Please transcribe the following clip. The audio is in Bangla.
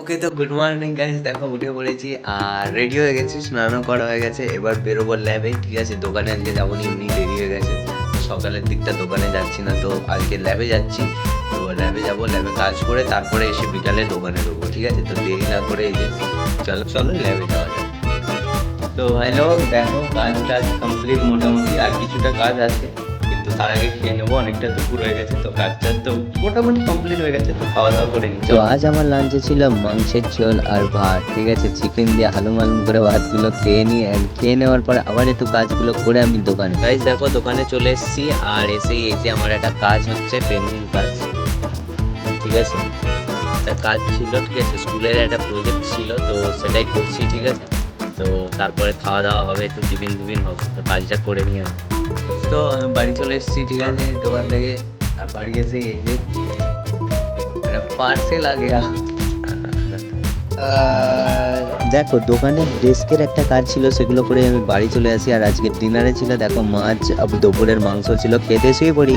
ওকে তো গুড মর্নিং গাইস, দেখো উঠে পড়েছি আর রেডি হয়ে গেছি, স্নানও করা হয়ে গেছে, এবার বেরোবো ল্যাবে ঠিক আছে, দোকানে আজকে যাব এমনি দেরি হয়ে গেছে, সকালের দিকটা দোকানে যাচ্ছি না, তো আজকে ল্যাবে যাচ্ছি, তো ল্যাবে যাব ল্যাবে কাজ করে তারপরে এসে বিকালে দোকানে ঢুকবো, ঠিক আছে, তো দেরি না করে এই যে, চলো চলো ল্যাবে যাওয়া যাক। তো হ্যালো দেখো কাজ টাজ কমপ্লিট মোটামুটি, আর কিছুটা কাজ আছে। তার আগে খেয়ে নেব অনেকটা দুপুর হয়ে গেছে তো কাজ টাজ তো মোটামুটি কমপ্লিট হয়ে গেছে তো খাওয়া দাওয়া করে নিচ্ছি। তো আজ আমার লাঞ্চে ছিল মাংসের ঝোল আর ভাত ঠিক আছে? চিকেন দিয়ে হালুম হালুম করে ভাতগুলো খেয়ে নিই আর খেয়ে নেওয়ার পরে আবার একটু কাজগুলো করে আমি দোকানে। গাইজ দেখো দোকানে চলে এসেছি আর এসেই এই যে আমার একটা কাজ হচ্ছে পেন্ডিং কাজ। ঠিক আছে? একটা কাজ ছিল ঠিক আছে? স্কুলের একটা প্রজেক্ট ছিল তো সেটাই করছি ঠিক আছে? তো তারপরে খাওয়া দাওয়া হবে একটু টিফিন টিফিন হবে তো কাজটা করে নিয়ে। তো আমি বাড়ি চলে এসেছি, ঠিক আছে? দোকান থেকে। আর বাড়ি এসে এই যে পার্সেল আগে। দেখো, দোকানে ডেস্কের একটা কাজ ছিল, সেগুলো করে আমি বাড়ি চলে আসি। আর আজকে ডিনারে ছিল, দেখো, মাছ দুপুরের মাংস ছিল। খেতে শুয়ে পড়ি।